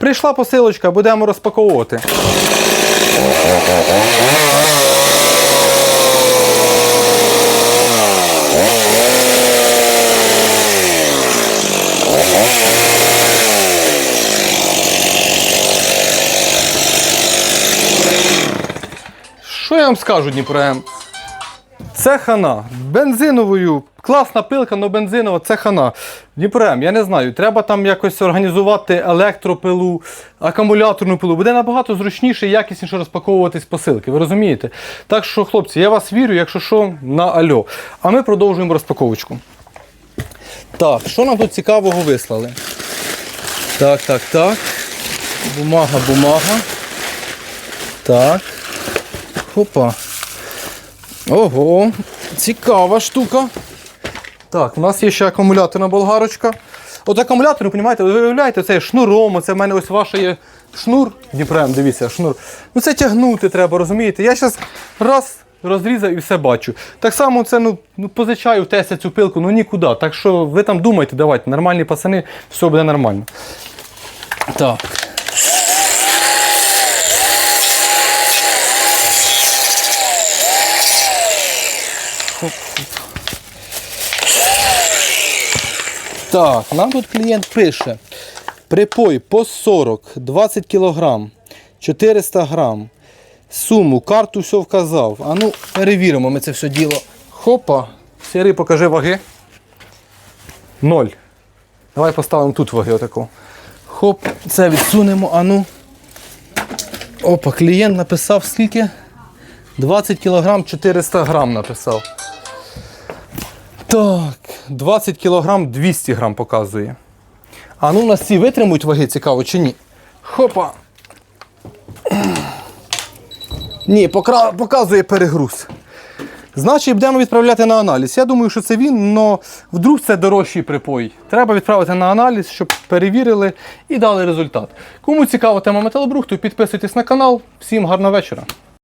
Прийшла посилочка, будемо розпаковувати. Що я вам скажу, Дніпром? Це хана. Бензиновою. Класна пилка, але бензинова це хана. Дніпром, я не знаю, треба там якось організувати електропилу, акумуляторну пилу. Буде набагато зручніше і якісніше розпаковуватись посилки. Ви розумієте? Так що, хлопці, я вас вірю, якщо що, на альо. А ми продовжуємо розпаковочку. Так, що нам тут цікавого вислали? Так, так, так. Бумага, бумага. Так. Хопа. Ого, цікава штука. Так, у нас є ще акумуляторна болгарочка. От акумулятор, ви розумієте, ви виявляєте, це шнуром, оце в мене ось ваше є шнур. Дніпрем, дивіться, шнур. Ну це тягнути треба, розумієте? Я зараз раз розрізав і все бачу. Так само це ну, ну позичаю в Теся цю пилку, ну нікуди. Так що ви там думайте, давайте, нормальні пацани, все буде нормально. Так. Так, нам тут клієнт пише. Припой по 40, 20 кг, 400 грам. Суму, карту все вказав. А ну, перевіримо ми це все діло. Хопа. Сірий, покажи ваги. Ноль. Давай поставимо тут ваги отаку. Хоп, це відсунемо, а ну. Опа, клієнт написав скільки? 20 кг 400 грам написав. Так, 20 кг 200 грам показує. А ну у нас ці витримують ваги, цікаво чи ні? Хопа. Ні, покра- показує перегруз. Значить, будемо відправляти на аналіз. Я думаю, що це він, але вдруг це дорожчий припой. Треба відправити на аналіз, щоб перевірили і дали результат. Кому цікава тема металобрухту, підписуйтесь на канал. Всім гарного вечора.